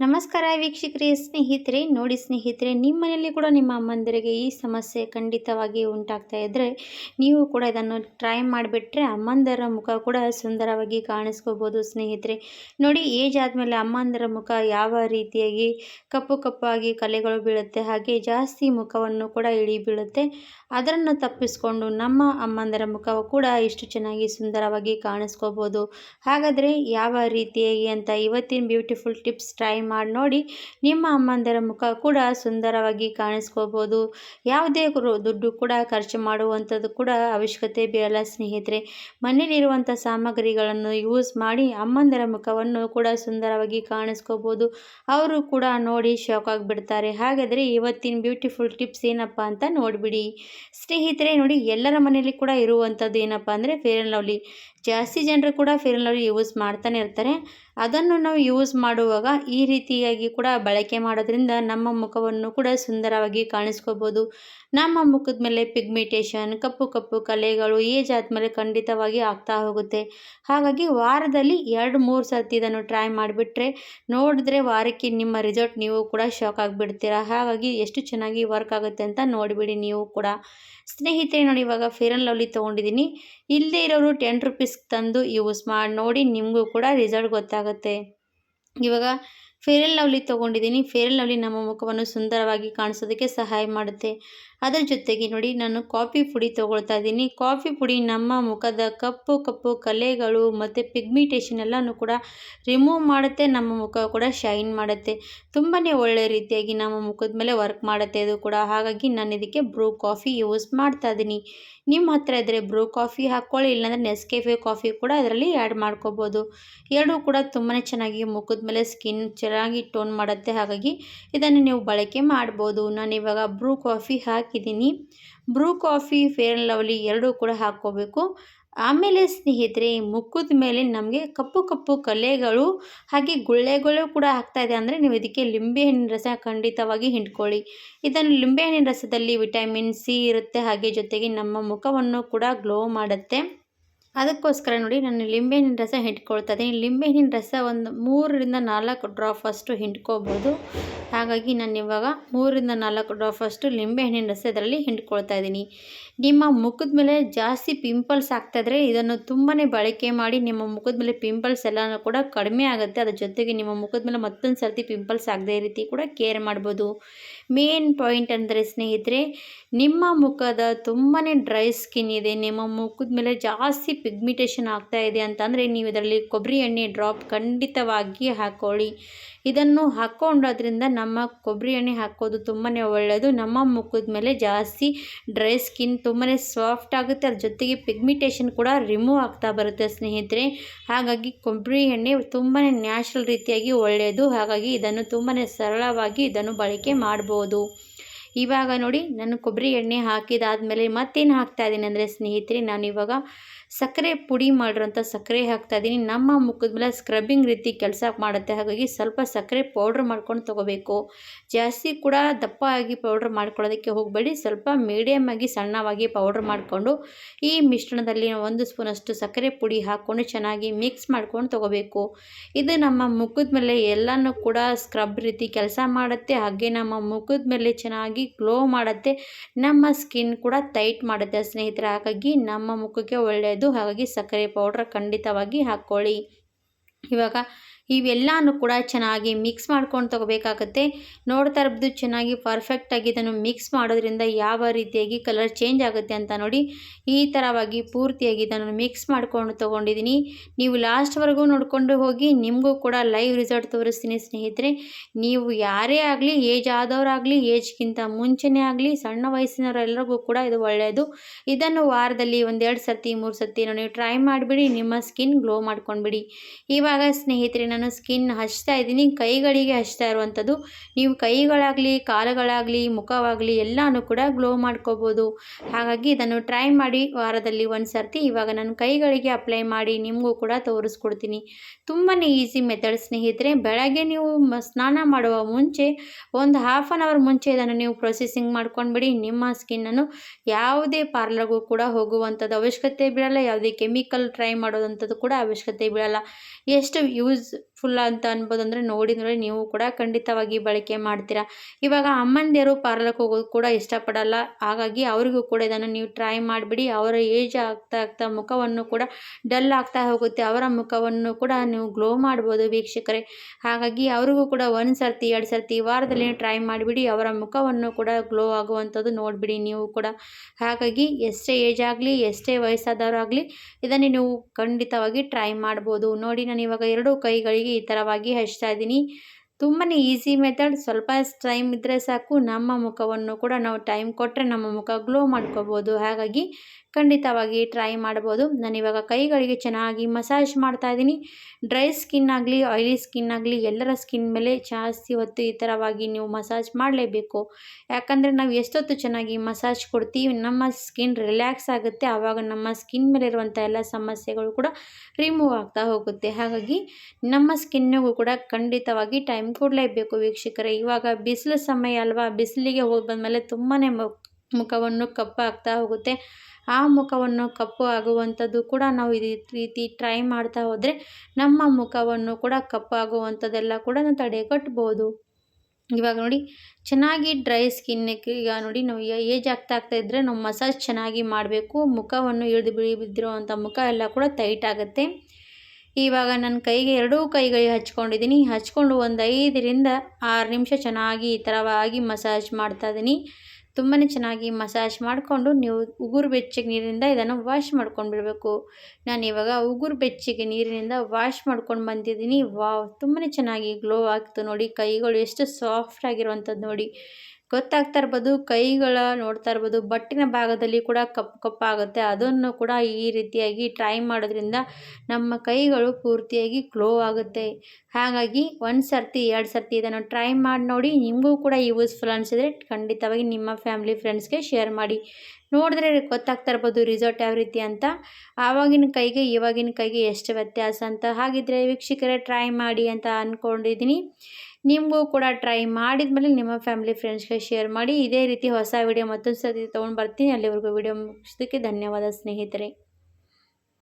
ನಮಸ್ಕಾರ ವೀಕ್ಷಕರೇ, ಸ್ನೇಹಿತರೆ. ನೋಡಿ ಸ್ನೇಹಿತರೆ ನಿಮ್ಮ ಮನೆಯಲ್ಲಿ ಕೂಡ ನಿಮ್ಮ ಅಮ್ಮಂದಿರಿಗೆ ಈ ಸಮಸ್ಯೆ ಖಂಡಿತವಾಗಿ ಉಂಟಾಗ್ತಾ ಇದ್ದರೆ ನೀವು ಕೂಡ ಇದನ್ನು ಟ್ರೈ ಮಾಡಿಬಿಟ್ರೆ ಅಮ್ಮಂದರ ಮುಖ ಕೂಡ ಸುಂದರವಾಗಿ ಕಾಣಿಸ್ಕೋಬೋದು ಸ್ನೇಹಿತರೆ. ನೋಡಿ ಏಜ್ ಆದಮೇಲೆ ಅಮ್ಮಂದರ ಮುಖ ಯಾವ ರೀತಿಯಾಗಿ, ಕಪ್ಪು ಕಪ್ಪಾಗಿ ಕಲೆಗಳು ಬೀಳುತ್ತೆ, ಹಾಗೆ ಜಾಸ್ತಿ ಮುಖವನ್ನು ಕೂಡ ಇಳಿ ಬೀಳುತ್ತೆ, ಅದನ್ನು ತಪ್ಪಿಸ್ಕೊಂಡು ನಮ್ಮ ಅಮ್ಮಂದರ ಮುಖ ಕೂಡ ಇಷ್ಟು ಚೆನ್ನಾಗಿ ಸುಂದರವಾಗಿ ಕಾಣಿಸ್ಕೋಬೋದು. ಹಾಗಾದರೆ ಯಾವ ರೀತಿಯಾಗಿ ಅಂತ ಇವತ್ತಿನ ಬ್ಯೂಟಿಫುಲ್ ಟಿಪ್ಸ್ ಟ್ರೈ ಮಾಡಿ ನೋಡಿ ನಿಮ್ಮ ಅಮ್ಮಂದರ ಮುಖ ಕೂಡ ಸುಂದರವಾಗಿ ಕಾಣಿಸ್ಕೋಬೋದು. ಯಾವುದೇ ದುಡ್ಡು ಕೂಡ ಖರ್ಚು ಮಾಡುವಂಥದ್ದು ಕೂಡ ಅವಶ್ಯಕತೆ ಬೀರಲ್ಲ ಸ್ನೇಹಿತರೆ. ಮನೆಯಲ್ಲಿರುವಂಥ ಸಾಮಗ್ರಿಗಳನ್ನು ಯೂಸ್ ಮಾಡಿ ಅಮ್ಮಂದರ ಮುಖವನ್ನು ಕೂಡ ಸುಂದರವಾಗಿ ಕಾಣಿಸ್ಕೋಬೋದು. ಅವರು ಕೂಡ ನೋಡಿ ಶಾಕ್ ಆಗಿಬಿಡ್ತಾರೆ. ಹಾಗಾದರೆ ಇವತ್ತಿನ ಬ್ಯೂಟಿಫುಲ್ ಟಿಪ್ಸ್ ಏನಪ್ಪ ಅಂತ ನೋಡಿಬಿಡಿ. ಸ್ನೇಹಿತರೆ, ನೋಡಿ ಎಲ್ಲರ ಮನೆಯಲ್ಲಿ ಕೂಡ ಇರುವಂಥದ್ದು ಏನಪ್ಪ ಅಂದರೆ ಫೇರ್ ಆ್ಯಂಡ್ ಲವ್ಲಿ ಜಾಸ್ತಿ ಜನರು ಕೂಡ ಲವ್ಲಿ ಯೂಸ್ ಮಾಡ್ತಾನೆ ಇರ್ತಾರೆ. ಅದನ್ನು ನಾವು ಯೂಸ್ ಮಾಡುವಾಗ ಈ ರೀತಿಯಾಗಿ ಕೂಡ ಬಳಕೆ ಮಾಡೋದ್ರಿಂದ ನಮ್ಮ ಮುಖವನ್ನು ಕೂಡ ಸುಂದರವಾಗಿ ಕಾಣಿಸ್ಕೋಬೋದು. ನಮ್ಮ ಮುಖದ ಮೇಲೆ ಪಿಗ್ಮಿಟೇಷನ್ ಕಪ್ಪು ಕಪ್ಪು ಕಲೆಗಳು ಏಜ್ ಆದಮೇಲೆ ಖಂಡಿತವಾಗಿ ಆಗ್ತಾ ಹೋಗುತ್ತೆ. ಹಾಗಾಗಿ ವಾರದಲ್ಲಿ ಎರಡು ಮೂರು ಸರ್ತಿ ಇದನ್ನು ಟ್ರೈ ಮಾಡಿಬಿಟ್ರೆ ನೋಡಿದ್ರೆ ವಾರಕ್ಕೆ ನಿಮ್ಮ ರಿಸಲ್ಟ್ ನೀವು ಕೂಡ ಶಾಕ್ ಆಗಿಬಿಡ್ತೀರಾ. ಹಾಗಾಗಿ ಎಷ್ಟು ಚೆನ್ನಾಗಿ ವರ್ಕ್ ಆಗುತ್ತೆ ಅಂತ ನೋಡಿಬಿಡಿ ನೀವು ಕೂಡ. ಸ್ನೇಹಿತರೆ, ನೋಡಿ ಇವಾಗ ಫೇರ್ ಆ್ಯಂಡ್ ಲವ್ಲಿ ತೊಗೊಂಡಿದ್ದೀನಿ. ಇಲ್ಲದೇ ಇರೋರು ಟೆನ್ ರುಪೀಸ್ ತಂದು ಯೂಸ್ ಮಾಡಿ ನೋಡಿ ನಿಮಗೂ ಕೂಡ ರಿಸಲ್ಟ್ ಗೊತ್ತಾಗುತ್ತೆ. ಇವಾಗ ಫೇರ್ ಲವ್ಲಿ ತೊಗೊಂಡಿದ್ದೀನಿ. ಫೇರ್ ಲವ್ಲಿ ನಮ್ಮ ಮುಖವನ್ನು ಸುಂದರವಾಗಿ ಕಾಣಿಸೋದಕ್ಕೆ ಸಹಾಯ ಮಾಡುತ್ತೆ. ಅದರ ಜೊತೆಗೆ ನೋಡಿ, ನಾನು ಕಾಫಿ ಪುಡಿ ತೊಗೊಳ್ತಾ ಇದ್ದೀನಿ. ಕಾಫಿ ಪುಡಿ ನಮ್ಮ ಮುಖದ ಕಪ್ಪು ಕಪ್ಪು ಕಲೆಗಳು ಮತ್ತು ಪಿಗ್ಮಿಟೇಷನ್ ಎಲ್ಲನೂ ಕೂಡ ರಿಮೂವ್ ಮಾಡುತ್ತೆ, ನಮ್ಮ ಮುಖ ಕೂಡ ಶೈನ್ ಮಾಡುತ್ತೆ. ತುಂಬಾ ಒಳ್ಳೆ ರೀತಿಯಾಗಿ ನಮ್ಮ ಮುಖದ ಮೇಲೆ ವರ್ಕ್ ಮಾಡುತ್ತೆ ಇದು ಕೂಡ. ಹಾಗಾಗಿ ನಾನು ಇದಕ್ಕೆ ಬ್ರೂ ಕಾಫಿ ಯೂಸ್ ಮಾಡ್ತಾ ಇದ್ದೀನಿ. ನಿಮ್ಮ ಹತ್ರ ಇದ್ದರೆ ಬ್ರೂ ಕಾಫಿ ಹಾಕ್ಕೊಳ್ಳಿ, ಇಲ್ಲಾಂದರೆ ನೆಸ್ಕೆಫೆ ಕಾಫಿ ಕೂಡ ಅದರಲ್ಲಿ ಆ್ಯಡ್ ಮಾಡ್ಕೋಬೋದು. ಎರಡೂ ಕೂಡ ತುಂಬಾ ಚೆನ್ನಾಗಿ ಮುಖದ ಮೇಲೆ ಸ್ಕಿನ್ ಚೆನ್ನಾಗಿ ಟೋನ್ ಮಾಡುತ್ತೆ. ಹಾಗಾಗಿ ಇದನ್ನು ನೀವು ಬಳಕೆ ಮಾಡ್ಬೋದು. ನಾನು ಇವಾಗ ಬ್ರೂ ಕಾಫಿ ಹಾಕಿದ್ದೀನಿ. Bru coffee, fair and lovely ಎರಡೂ ಕೂಡ ಹಾಕ್ಕೋಬೇಕು. ಆಮೇಲೆ ಸ್ನೇಹಿತರೆ ಮುಖದ ಮೇಲೆ ನಮಗೆ ಕಪ್ಪು ಕಪ್ಪು ಕಲೆಗಳು ಹಾಗೆ ಗುಳ್ಳೆಗಳು ಕೂಡ ಆಗ್ತಾ ಇದೆ. ಅಂದರೆ ನೀವು ಇದಕ್ಕೆ ಲಿಂಬೆಹಣ್ಣಿನ ರಸ ಖಂಡಿತವಾಗಿ ಹಿಂಡ್ಕೊಳ್ಳಿ. ಇದನ್ನು ಲಿಂಬೆಹಣ್ಣಿನ ರಸದಲ್ಲಿ ವಿಟಮಿನ್ ಸಿ ಇರುತ್ತೆ. ಹಾಗೆ ಜೊತೆಗೆ ನಮ್ಮ ಮುಖವನ್ನು ಕೂಡ ಗ್ಲೋ ಮಾಡುತ್ತೆ. ಅದಕ್ಕೋಸ್ಕರ ನೋಡಿ ನಾನು ಲಿಂಬೆಹಣ್ಣಿನ ರಸ ಹಿಂಡ್ಕೊಳ್ತಾ ಇದ್ದೀನಿ ಲಿಂಬೆಹಣ್ಣಿನ ರಸ ಒಂದು ಮೂರರಿಂದ ನಾಲ್ಕು ಡ್ರಾಪ್ ಅಷ್ಟು ಹಿಂಡ್ಕೋಬೋದು. ಹಾಗಾಗಿ ನಾನು ಇವಾಗ ಮೂರರಿಂದ ನಾಲ್ಕು ಡ್ರಾಪ್ ಅಷ್ಟು ಲಿಂಬೆಹಣ್ಣಿನ ರಸ ಇದರಲ್ಲಿ ಹಿಂಡ್ಕೊಳ್ತಾ ಇದ್ದೀನಿ. ನಿಮ್ಮ ಮುಖದ ಮೇಲೆ ಜಾಸ್ತಿ ಪಿಂಪಲ್ಸ್ ಆಗ್ತಾಯಿದ್ರೆ ಇದನ್ನು ತುಂಬಾ ಬಳಕೆ ಮಾಡಿ ನಿಮ್ಮ ಮುಖದ ಮೇಲೆ ಪಿಂಪಲ್ಸ್ ಎಲ್ಲನೂ ಕೂಡ ಕಡಿಮೆ ಆಗುತ್ತೆ. ಅದ್ರ ಜೊತೆಗೆ ನಿಮ್ಮ ಮುಖದ ಮೇಲೆ ಮತ್ತೊಂದು ಸರ್ತಿ ಪಿಂಪಲ್ಸ್ ಆಗದೆ ರೀತಿ ಕೂಡ ಕೇರ್ ಮಾಡ್ಬೋದು. ಮೇನ್ ಪಾಯಿಂಟ್ ಅಂದರೆ ಸ್ನೇಹಿತರೆ, ನಿಮ್ಮ ಮುಖದ ತುಂಬಾ ಡ್ರೈ ಸ್ಕಿನ್ ಇದೆ. ನಿಮ್ಮ ಮುಖದ ಮೇಲೆ ಜಾಸ್ತಿ ಪಿಗ್ಮಿಟೇಷನ್ ಆಗ್ತಾ ಇದೆ ಅಂತಂದರೆ ನೀವು ಇದರಲ್ಲಿ ಕೊಬ್ಬರಿ ಎಣ್ಣೆ ಡ್ರಾಪ್ ಖಂಡಿತವಾಗಿ ಹಾಕ್ಕೊಳ್ಳಿ ಇದನ್ನು ಹಾಕ್ಕೊಂಡೋದ್ರಿಂದ ನಮ್ಮ ಕೊಬ್ಬರಿ ಎಣ್ಣೆ ಹಾಕೋದು ತುಂಬಾ ಒಳ್ಳೆಯದು ನಮ್ಮ ಮುಖದ ಮೇಲೆ ಜಾಸ್ತಿ ಡ್ರೈ ಸ್ಕಿನ್ ತುಂಬಾ ಸಾಫ್ಟ್ ಆಗುತ್ತೆ. ಅದ್ರ ಜೊತೆಗೆ ಪಿಗ್ಮಿಟೇಷನ್ ಕೂಡ ರಿಮೂವ್ ಆಗ್ತಾ ಬರುತ್ತೆ ಸ್ನೇಹಿತರೆ. ಹಾಗಾಗಿ ಕೊಬ್ಬರಿ ಎಣ್ಣೆ ತುಂಬಾ ನ್ಯಾಚುರಲ್ ರೀತಿಯಾಗಿ ಒಳ್ಳೆಯದು ಹಾಗಾಗಿ ಇದನ್ನು ತುಂಬಾ ಸರಳವಾಗಿ ಇದನ್ನು ಬಳಕೆ ಮಾಡ್ಬೋದು. ಇವಾಗ ನೋಡಿ, ನಾನು ಕೊಬ್ಬರಿ ಎಣ್ಣೆ ಹಾಕಿದಾದಮೇಲೆ ಮತ್ತೇನು ಹಾಕ್ತಾ ಇದ್ದೀನಿ ಅಂದರೆ ಸ್ನೇಹಿತರೆ ನಾನು ಇವಾಗ ಸಕ್ಕರೆ ಪುಡಿ ಮಾಡಿರೋಂಥ ಸಕ್ಕರೆ ಹಾಕ್ತಾ ಇದ್ದೀನಿ. ನಮ್ಮ ಮುಖದ ಮೇಲೆ ಸ್ಕ್ರಬ್ಬಿಂಗ್ ರೀತಿ ಕೆಲಸ ಮಾಡುತ್ತೆ. ಹಾಗಾಗಿ ಸ್ವಲ್ಪ ಸಕ್ಕರೆ ಪೌಡ್ರ್ ಮಾಡ್ಕೊಂಡು ತೊಗೋಬೇಕು. ಜಾಸ್ತಿ ಕೂಡ ದಪ್ಪ ಆಗಿ ಪೌಡ್ರ್ ಮಾಡ್ಕೊಳ್ಳೋದಕ್ಕೆ ಹೋಗಬೇಡಿ. ಸ್ವಲ್ಪ ಮೀಡಿಯಮ್ ಆಗಿ ಸಣ್ಣವಾಗಿ ಪೌಡ್ರ್ ಮಾಡಿಕೊಂಡು ಈ ಮಿಶ್ರಣದಲ್ಲಿ ಒಂದು ಸ್ಪೂನಷ್ಟು ಸಕ್ಕರೆ ಪುಡಿ ಹಾಕ್ಕೊಂಡು ಚೆನ್ನಾಗಿ ಮಿಕ್ಸ್ ಮಾಡ್ಕೊಂಡು ತೊಗೋಬೇಕು. ಇದು ನಮ್ಮ ಮುಖದ ಮೇಲೆ ಎಲ್ಲನೂ ಕೂಡ ಸ್ಕ್ರಬ್ ರೀತಿ ಕೆಲಸ ಮಾಡುತ್ತೆ. ಹಾಗೆ ನಮ್ಮ ಮುಖದ ಮೇಲೆ ಚೆನ್ನಾಗಿ ಗ್ಲೋ ಮಾಡುತ್ತೆ. ನಮ್ಮ ಸ್ಕಿನ್ ಕೂಡ ಟೈಟ್ ಮಾಡುತ್ತೆ ಸ್ನೇಹಿತರೆ. ಹಾಗಾಗಿ ನಮ್ಮ ಮುಖಕ್ಕೆ ಒಳ್ಳೆಯದು ಹಾಗಾಗಿ ಸಕ್ಕರೆ ಪೌಡ್ರ್ ಖಂಡಿತವಾಗಿ ಹಾಕ್ಕೊಳ್ಳಿ. ಇವಾಗ ಇವೆಲ್ಲನೂ ಕೂಡ ಚೆನ್ನಾಗಿ ಮಿಕ್ಸ್ ಮಾಡ್ಕೊಂಡು ತೊಗೋಬೇಕಾಗತ್ತೆ. ನೋಡ್ತಾ ಇರ್ಬೋದು ಚೆನ್ನಾಗಿ ಪರ್ಫೆಕ್ಟಾಗಿ ಇದನ್ನು ಮಿಕ್ಸ್ ಮಾಡೋದ್ರಿಂದ ಯಾವ ರೀತಿಯಾಗಿ ಕಲರ್ ಚೇಂಜ್ ಆಗುತ್ತೆ ಅಂತ ನೋಡಿ. ಈ ಥರವಾಗಿ ಪೂರ್ತಿಯಾಗಿ ಇದನ್ನು ಮಿಕ್ಸ್ ಮಾಡ್ಕೊಂಡು ತೊಗೊಂಡಿದ್ದೀನಿ. ನೀವು ಲಾಸ್ಟ್ವರೆಗೂ ನೋಡಿಕೊಂಡು ಹೋಗಿ ನಿಮಗೂ ಕೂಡ ಲೈವ್ ರಿಸಲ್ಟ್ ತೋರಿಸ್ತೀನಿ ಸ್ನೇಹಿತರೆ. ನೀವು ಯಾರೇ ಆಗಲಿ ಏಜ್ ಆದವರಾಗಲಿ ಏಜ್ಗಿಂತ ಮುಂಚೆನೇ ಆಗಲಿ, ಸಣ್ಣ ವಯಸ್ಸಿನವರೆಲ್ಲರಿಗೂ ಕೂಡ ಇದು ಒಳ್ಳೆಯದು. ಇದನ್ನು ವಾರದಲ್ಲಿ ಒಂದೆರಡು ಸರ್ತಿ, ಮೂರು ಸರ್ತಿ ನೀವು ಟ್ರೈ ಮಾಡಿಬಿಡಿ, ನಿಮ್ಮ ಸ್ಕಿನ್ ಗ್ಲೋ ಮಾಡ್ಕೊಂಡ್ಬಿಡಿ. ಇವಾಗ ಸ್ನೇಹಿತರೆ ಸ್ಕಿನ್ ಹಚ್ತಾ ಇದ್ದೀನಿ, ಕೈಗಳಿಗೆ ಹಚ್ತಾ ಇರುವಂಥದ್ದು. ನೀವು ಕೈಗಳಾಗಲಿ, ಕಾಲುಗಳಾಗಲಿ, ಮುಖವಾಗಲಿ ಎಲ್ಲನೂ ಕೂಡ ಗ್ಲೋ ಮಾಡ್ಕೋಬೋದು. ಹಾಗಾಗಿ ಇದನ್ನು ಟ್ರೈ ಮಾಡಿ ವಾರದಲ್ಲಿ ಒಂದು ಸರ್ತಿ. ಇವಾಗ ನಾನು ಕೈಗಳಿಗೆ ಅಪ್ಲೈ ಮಾಡಿ ನಿಮಗೂ ಕೂಡ ತೋರಿಸ್ಕೊಡ್ತೀನಿ. ತುಂಬಾ ಈಸಿ ಮೆಥಡ್ ಸ್ನೇಹಿತರೆ. ಬೆಳಗ್ಗೆ ನೀವು ಸ್ನಾನ ಮಾಡುವ ಮುಂಚೆ, ಒಂದು ಹಾಫ್ ಆನ್ ಅವರ್ ಮುಂಚೆ ಇದನ್ನು ನೀವು ಪ್ರೊಸೆಸಿಂಗ್ ಮಾಡ್ಕೊಂಡ್ಬಿಡಿ. ನಿಮ್ಮ ಸ್ಕಿನ್ನನ್ನು ಯಾವುದೇ ಪಾರ್ಲರ್ಗೂ ಕೂಡ ಹೋಗುವಂಥದ್ದು ಅವಶ್ಯಕತೆ ಬೀಳಲ್ಲ. ಯಾವುದೇ ಕೆಮಿಕಲ್ ಟ್ರೈ ಮಾಡೋದಂಥದ್ದು ಕೂಡ ಅವಶ್ಯಕತೆ ಬೀಳಲ್ಲ. ಎಷ್ಟು ಯೂಸ್ ಫುಲ್ ಅಂತ ಅನ್ಬೋದು ಅಂದರೆ ನೋಡಿ ನೋಡಿ ನೀವು ಕೂಡ ಖಂಡಿತವಾಗಿ ಬಳಕೆ ಮಾಡ್ತೀರಾ. ಇವಾಗ ಅಮ್ಮಂದಿರು ಪಾರ್ಲರ್ಗೆ ಹೋಗೋದು ಕೂಡ ಇಷ್ಟಪಡಲ್ಲ. ಹಾಗಾಗಿ ಅವರಿಗೂ ಕೂಡ ಇದನ್ನು ನೀವು ಟ್ರೈ ಮಾಡಿಬಿಡಿ. ಅವರ ಏಜ್ ಆಗ್ತಾ ಆಗ್ತಾ ಮುಖವನ್ನು ಕೂಡ ಡಲ್ ಆಗ್ತಾ ಹೋಗುತ್ತೆ. ಅವರ ಮುಖವನ್ನು ಕೂಡ ನೀವು ಗ್ಲೋ ಮಾಡ್ಬೋದು ವೀಕ್ಷಕರೇ. ಹಾಗಾಗಿ ಅವರಿಗೂ ಕೂಡ ಒಂದು ಸರ್ತಿ, ಎರಡು ಸರ್ತಿ, ವಾರದಲ್ಲಿ ಟ್ರೈ ಮಾಡಿಬಿಡಿ. ಅವರ ಮುಖವನ್ನು ಕೂಡ ಗ್ಲೋ ಆಗುವಂಥದ್ದು ನೋಡಿಬಿಡಿ ನೀವು ಕೂಡ. ಹಾಗಾಗಿ ಎಷ್ಟೇ ಏಜ್ ಆಗಲಿ, ಎಷ್ಟೇ ವಯಸ್ಸಾದವರಾಗಲಿ ಇದನ್ನು ನೀವು ಖಂಡಿತವಾಗಿ ಟ್ರೈ ಮಾಡ್ಬೋದು. ನೋಡಿ, ನಾನು ಇವಾಗ ಎರಡೂ ಕೈಗಳಿಗೆ ಈ ಥರವಾಗಿ ಹಚ್ತಾ ಇದ್ದೀನಿ. ತುಂಬಾ ಈಸಿ ಮೆಥಡ್. ಸ್ವಲ್ಪ ಟೈಮ್ ಇದ್ದರೆ ಸಾಕು. ನಮ್ಮ ಮುಖವನ್ನು ಕೂಡ ನಾವು ಟೈಮ್ ಕೊಟ್ಟರೆ ನಮ್ಮ ಮುಖ ಗ್ಲೋ ಮಾಡ್ಕೋಬೋದು. ಹಾಗಾಗಿ ಖಂಡಿತವಾಗಿ ಟ್ರೈ ಮಾಡ್ಬೋದು. ನಾನಿವಾಗ ಕೈಗಳಿಗೆ ಚೆನ್ನಾಗಿ ಮಸಾಜ್ ಮಾಡ್ತಾ ಇದ್ದೀನಿ. ಡ್ರೈ ಸ್ಕಿನ್ ಆಗಲಿ, ಆಯಿಲಿ ಸ್ಕಿನ್ ಆಗಲಿ, ಎಲ್ಲರ ಸ್ಕಿನ್ ಮೇಲೆ ಜಾಸ್ತಿ ಹೊತ್ತು ಈ ಥರವಾಗಿ ನೀವು ಮಸಾಜ್ ಮಾಡಲೇಬೇಕು. ಯಾಕಂದರೆ ನಾವು ಎಷ್ಟೊತ್ತು ಚೆನ್ನಾಗಿ ಮಸಾಜ್ ಕೊಡ್ತೀವಿ, ನಮ್ಮ ಸ್ಕಿನ್ ರಿಲ್ಯಾಕ್ಸ್ ಆಗುತ್ತೆ. ಆವಾಗ ನಮ್ಮ ಸ್ಕಿನ್ ಮೇಲೆ ಇರುವಂಥ ಎಲ್ಲ ಸಮಸ್ಯೆಗಳು ಕೂಡ ರಿಮೂವ್ ಆಗ್ತಾ ಹೋಗುತ್ತೆ. ಹಾಗಾಗಿ ನಮ್ಮ ಸ್ಕಿನ್ನಿಗೂ ಕೂಡ ಖಂಡಿತವಾಗಿ ಟೈಮ್ ಕೊಡಲೇಬೇಕು ವೀಕ್ಷಕರೇ. ಇವಾಗ ಬಿಸಿಲು ಸಮಯ ಅಲ್ವಾ? ಬಿಸಿಲಿಗೆ ಹೋಗಿ ಬಂದಮೇಲೆ ತುಂಬಾ ಮುಖವನ್ನು ಕಪ್ಪಾಗ್ತಾ ಹೋಗುತ್ತೆ. ಆ ಮುಖವನ್ನು ಕಪ್ಪು ಆಗುವಂಥದ್ದು ಕೂಡ ನಾವು ಈ ರೀತಿ ಟ್ರೈ ಮಾಡ್ತಾ ಹೋದರೆ ನಮ್ಮ ಮುಖವನ್ನು ಕೂಡ ಕಪ್ಪು ಆಗುವಂಥದ್ದೆಲ್ಲ ಕೂಡ ನಾವು ತಡೆಗಟ್ಬೋದು. ಇವಾಗ ನೋಡಿ, ಚೆನ್ನಾಗಿ ಡ್ರೈ ಸ್ಕಿನ್ ಈಗ ನೋಡಿ ನಾವು ಏಜ್ ಆಗ್ತಾ ಆಗ್ತಾ ಇದ್ದರೆ ನಾವು ಮಸಾಜ್ ಚೆನ್ನಾಗಿ ಮಾಡಬೇಕು. ಮುಖವನ್ನು ಇಳಿದು ಬಿಳಿ ಬಿದ್ದಿರುವಂಥ ಮುಖ ಎಲ್ಲ ಕೂಡ ಟೈಟ್ ಆಗುತ್ತೆ. ಇವಾಗ ನನ್ನ ಕೈಗೆ ಎರಡೂ ಕೈಗಳಿಗೆ ಹಚ್ಕೊಂಡಿದ್ದೀನಿ ಹಚ್ಕೊಂಡು ಒಂದು ಐದರಿಂದ ಆರು ನಿಮಿಷ ಚೆನ್ನಾಗಿ ಈ ಥರವಾಗಿ ಮಸಾಜ್ ಮಾಡ್ತಾ ಇದ್ದೀನಿ ತುಂಬಾ ಚೆನ್ನಾಗಿ ಮಸಾಜ್ ಮಾಡಿಕೊಂಡು ನೀವು ಉಗುರು ಬೆಚ್ಚಗೆ ನೀರಿನಿಂದ ಇದನ್ನು ವಾಶ್ ಮಾಡ್ಕೊಂಡು ಬಿಡಬೇಕು ನಾನು ಇವಾಗ ಉಗುರು ಬೆಚ್ಚಗೆ ನೀರಿನಿಂದ ವಾಶ್ ಮಾಡ್ಕೊಂಡು ಬಂದಿದ್ದೀನಿ ವಾವ್ ತುಂಬಾ ಚೆನ್ನಾಗಿ ಗ್ಲೋ ಆಗ್ತು ನೋಡಿ. ಕೈಗಳು ಎಷ್ಟು ಸಾಫ್ಟ್ ಆಗಿರುವಂಥದ್ದು ನೋಡಿ. ಗೊತ್ತಾಗ್ತಾ ಇರ್ಬೋದು, ಕೈಗಳ ನೋಡ್ತಾ ಇರ್ಬೋದು, ಬಟ್ಟಿನ ಭಾಗದಲ್ಲಿ ಕೂಡ ಕಪ್ಪು ಕಪ್ಪಾಗುತ್ತೆ. ಅದನ್ನು ಕೂಡ ಈ ರೀತಿಯಾಗಿ ಟ್ರೈ ಮಾಡೋದ್ರಿಂದ ನಮ್ಮ ಕೈಗಳು ಪೂರ್ತಿಯಾಗಿ ಗ್ಲೋ ಆಗುತ್ತೆ. ಹಾಗಾಗಿ ಒಂದು ಸರ್ತಿ, ಎರಡು ಸರ್ತಿ ಇದನ್ನು ಟ್ರೈ ಮಾಡಿ ನೋಡಿ, ನಿಮಗೂ ಕೂಡ ಯೂಸ್ಫುಲ್ ಅನಿಸಿದ್ರೆ ಖಂಡಿತವಾಗಿ ನಿಮ್ಮ ಫ್ಯಾಮಿಲಿ ಫ್ರೆಂಡ್ಸ್ಗೆ ಶೇರ್ ಮಾಡಿ. ನೋಡಿದ್ರೆ ಗೊತ್ತಾಗ್ತಾ ಇರ್ಬೋದು ರಿಸಲ್ಟ್ ಯಾವ ರೀತಿ ಅಂತ. ಆವಾಗಿನ ಕೈಗೆ, ಇವಾಗಿನ ಕೈಗೆ ಎಷ್ಟು ವ್ಯತ್ಯಾಸ ಅಂತ. ಹಾಗಿದ್ರೆ ವೀಕ್ಷಕರೇ ಟ್ರೈ ಮಾಡಿ ಅಂತ ಅಂದ್ಕೊಂಡಿದ್ದೀನಿ ನಿಮಗೂ ಕೂಡ ಟ್ರೈ ಮಾಡಿದ್ಮೇಲೆ ನಿಮ್ಮ ಫ್ಯಾಮಿಲಿ ಫ್ರೆಂಡ್ಸ್ಗೆ ಶೇರ್ ಮಾಡಿ. ಇದೇ ರೀತಿ ಹೊಸ ವಿಡಿಯೋ ಮತ್ತೊಂದು ಸರ್ತಿ ತೊಗೊಂಡು ಬರ್ತೀನಿ. ಅಲ್ಲಿವರೆಗೂ ವಿಡಿಯೋ ಮುಗಿಸೋದಕ್ಕೆ ಧನ್ಯವಾದ ಸ್ನೇಹಿತರೆ.